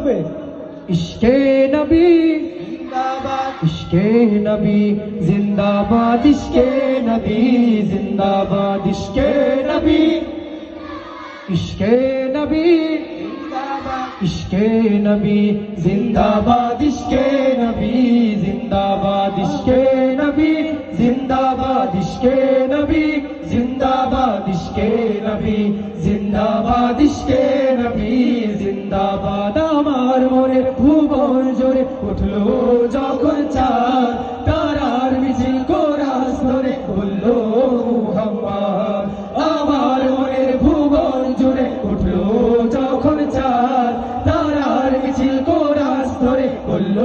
হবে? ইশকে নবী। জিন্দাবাদ। ইশকে নবী জিন্দাবাদ। ইশকে নবী জিন্দাবাদ। ইশকে নবী। ইশকে নবী। জিন্দাবাদ। ইশকে নবী জিন্দাবাদ। ইশকে নবী জিন্দাবাদ। ইশকে নবী জিন্দাবাদ। ইশকে নবী জিন্দাবাদ। ইশকে নবী জিন্দাবাদ। ইশকে নবী উঠল যখন চাঁদ, তারার মিছিল কোরাস ধরে বলল, মুহাম্মদ, আমার মনের ভুবন জুড়ে উঠল যখন চাঁদ, তারার মিছিল কোরাস ধরে বলল,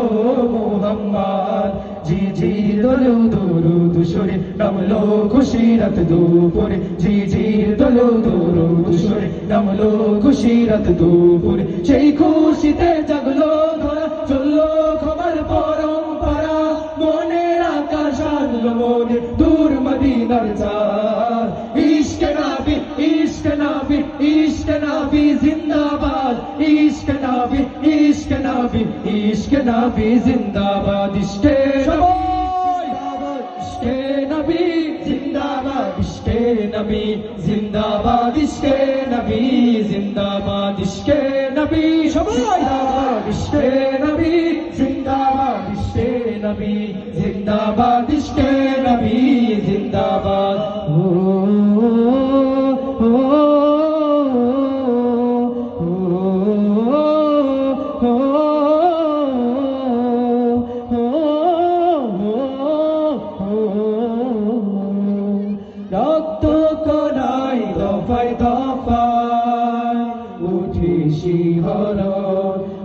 মোহাম্মদ, জি জি, দোলো দোরো দুশরে নামলো খুশিরত দুপুরে। জি জি, দোলো দোরো দুশরে নামলো খুশিরত দুপুরে। সেই খুশিতে জাগলো মদিনার চার ইশক নাবি ইশক নাবি ইশক নাবি জিন্দাবাদ ইশক নাবি ইশক নাবি ইশক নাবি জিন্দাবাদ ইশকে ইশকে নবী জিন্দাবাদ ইশকে নবী জিন্দাবাদ ইশকে নবী জিন্দাবাদ ইশকে নবী সবাই ইশকে নবী জিন্দাবাদ ইশকে নবী জিন্দাবাদ রক্ত কনাই দফায় দফায় উঠে শিহর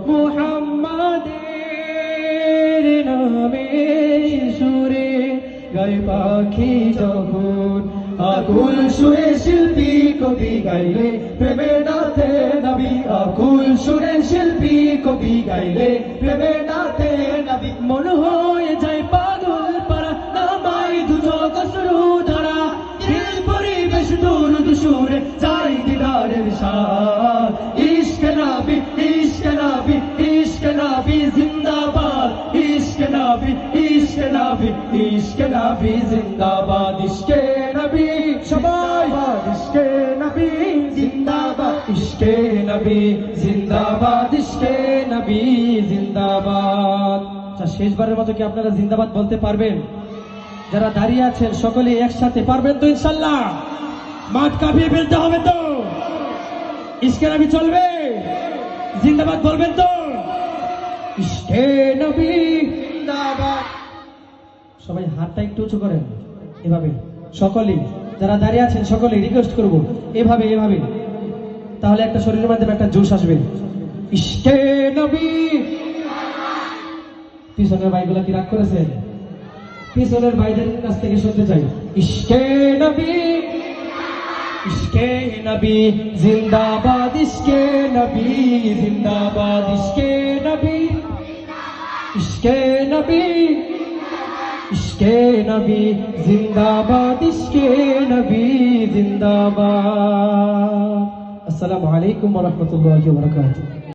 মুহাম্মাদের নামে সুরে গাই পাখি যখন আকুল সুরে শিল্পী কবি গাইলে, প্রেমে নাতে নবী আকুল সুরে শিল্পী কবি গাইলে, প্রেমে নাতে নবী মন হয়ে যায় পাগল নবী ইশক নবী জিন্দাবাদ ইশকে নবী সবাই। ইশকে নবী জিন্দাবাদ। ইশকে নবী জিন্দাবাদ ইশকে নবী জিন্দাবাদ। আচ্ছা শেষবারের মতো কি আপনারা জিন্দাবাদ বলতে পারবেন? যারা দাঁড়িয়ে আছেন সকলে একসাথে পারবেন তো ইনশাল্লাহ? মাঠ কাঁপিয়ে ফেলতে হবে তো? ইশকে নবী চলবে? জিন্দাবাদ বলবেন তো? ইশকে নবী জিন্দাবাদ। সবাই হাতটা একটু উঁচু করেন। এভাবে। সকলেই, যারা দাঁড়িয়ে আছেন সকলে রিকোয়েস্ট করব। এভাবে এভাবে। তাহলে একটা শরীরের মাধ্যমে একটা জোশ আসবে। নবী! পিছনের ভাইগুলা কি রাগ করেছেন পিছনের ভাইদের কাছ থেকে শুনতে চাই। ইশকে নবী! ইশকে নবী! জিন্দাবাদ, ইশকে নবী! জিন্দাবাদ, ইশকে নবী! ইশকে নবী! ইশকে নবী জিন্দাবাদ ইশকে নবী জিন্দাবাদ। আসসালামু আলাইকুম ওয়া রাহমাতুল্লাহি ওয়া বারাকাতুহু।